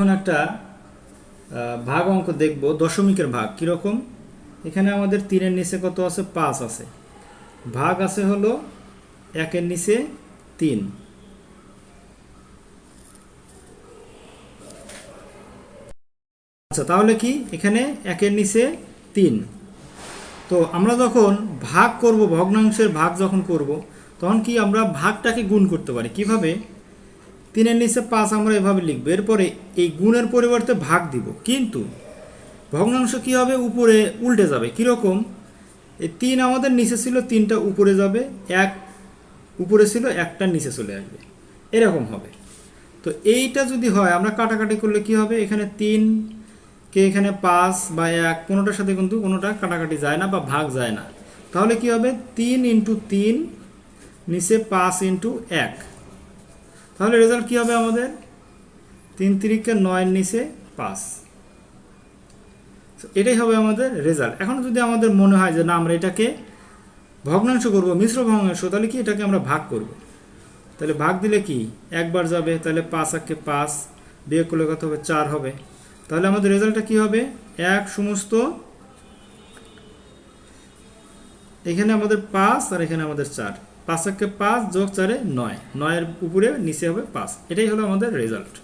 এখন একটা ভাগ অঙ্ক দেখব, দশমিকের ভাগ কীরকম? এখানে আমাদের তিনের নিচে কত আছে? পাঁচ আছে। ভাগ আছে হলো একের নিচে তিন। আচ্ছা তাহলে কি? এখানে একের নিচে তিন। তো আমরা যখন ভাগ করব, ভগ্নাংশের ভাগ যখন করব, তখন কি আমরা ভাগটাকে গুণ করতে পারি? কীভাবে? তিনের নিচে পাঁচ আমরা এভাবে লিখব। এরপরে এই গুণের পরিবর্তে ভাগ দিব। কিন্তু ভগ্নাংশ কি হবে? উপরে উল্টে যাবে। কীরকম? এই তিন আমাদের নিচে ছিল, তিনটা উপরে যাবে। এক উপরে ছিল, একটা নিচে চলে আসবে। এরকম হবে। তো এইটা যদি হয়, আমরা কাটাকাটি করলে কি হবে? এখানে তিন কে এখানে পাঁচ বা এক, কোনোটার সাথে কিন্তু কোনোটা কাটাকাটি যায় না বা ভাগ যায় না। তাহলে কি হবে? তিন ইন্টু তিন নিচে পাঁচ ইন্টু এক। তাহলে রেজাল্ট কী হবে আমাদের? তিন তিরিকে নয়ের নিচে পাঁচ। এটাই হবে আমাদের রেজাল্ট এখন যদি আমাদের মনে হয় যে না, আমরা এটাকে ভগ্নাংশ করব, মিশ্র ভগ্নাংশ, তাহলে কি এটাকে আমরা ভাগ করব? তাহলে ভাগ দিলে কি? একবার যাবে, তাহলে পাঁচ একে পাঁচ বিয়োগ করলে কত হবে? চার হবে। তাহলে আমাদের রেজাল্টটা কি হবে? এক সমস্ত এখানে আমাদের পাঁচ আর এখানে আমাদের চার। পাঁচ একে পাঁচ যোগ চারে নয়। নয়ের উপরে নিচে হবে পাঁচ। এটাই হলো আমাদের রেজাল্ট